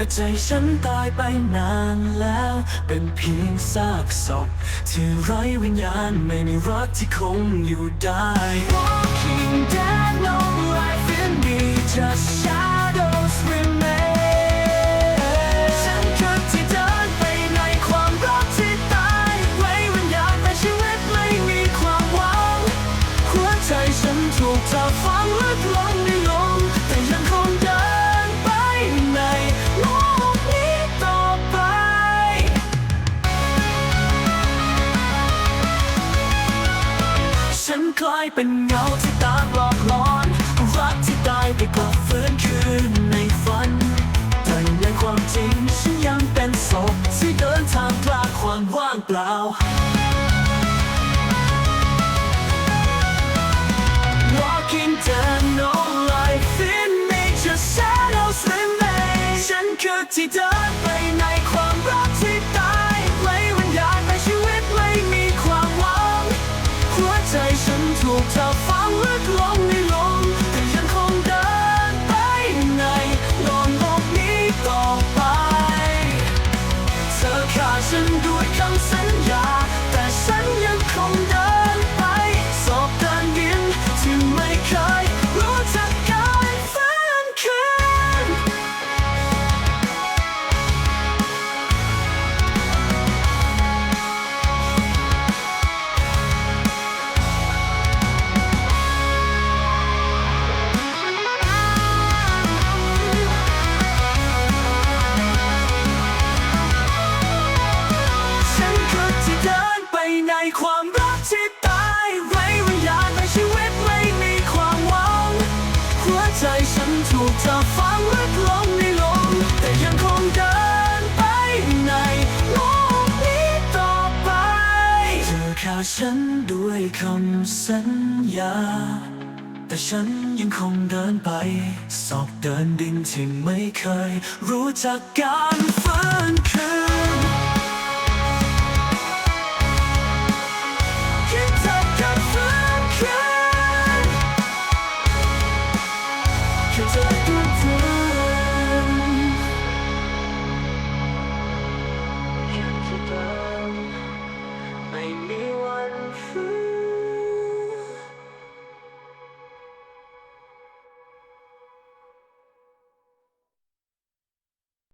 แต่ใจฉันตายไปนานแล้ว เป็นเพียงซากศพที่ไร้วิญญาณไม่มีรักที่คงอยู่ได้ Walking dead no life in me just shadows remain ฉันคือที่เดินไปในความรักที่ตายไร้วิญญาณแต่ชีวิตไม่มีความหวังหัวใจฉันถูกเธอฝังลึกลงายเป็นเงาที่ตามหลอกหลอนรักที่ตายไปกลับฟื้นคืนในฝันแต่ในความจริงฉันยังเป็นศพที่เดินทางกลางความว่างเปล่า Walking down no life ฉันด้วยคำสัญญา แต่ฉันยังคงเดินไป สอบเดินดินที่ไม่เคย รู้จักการฟื้นคืน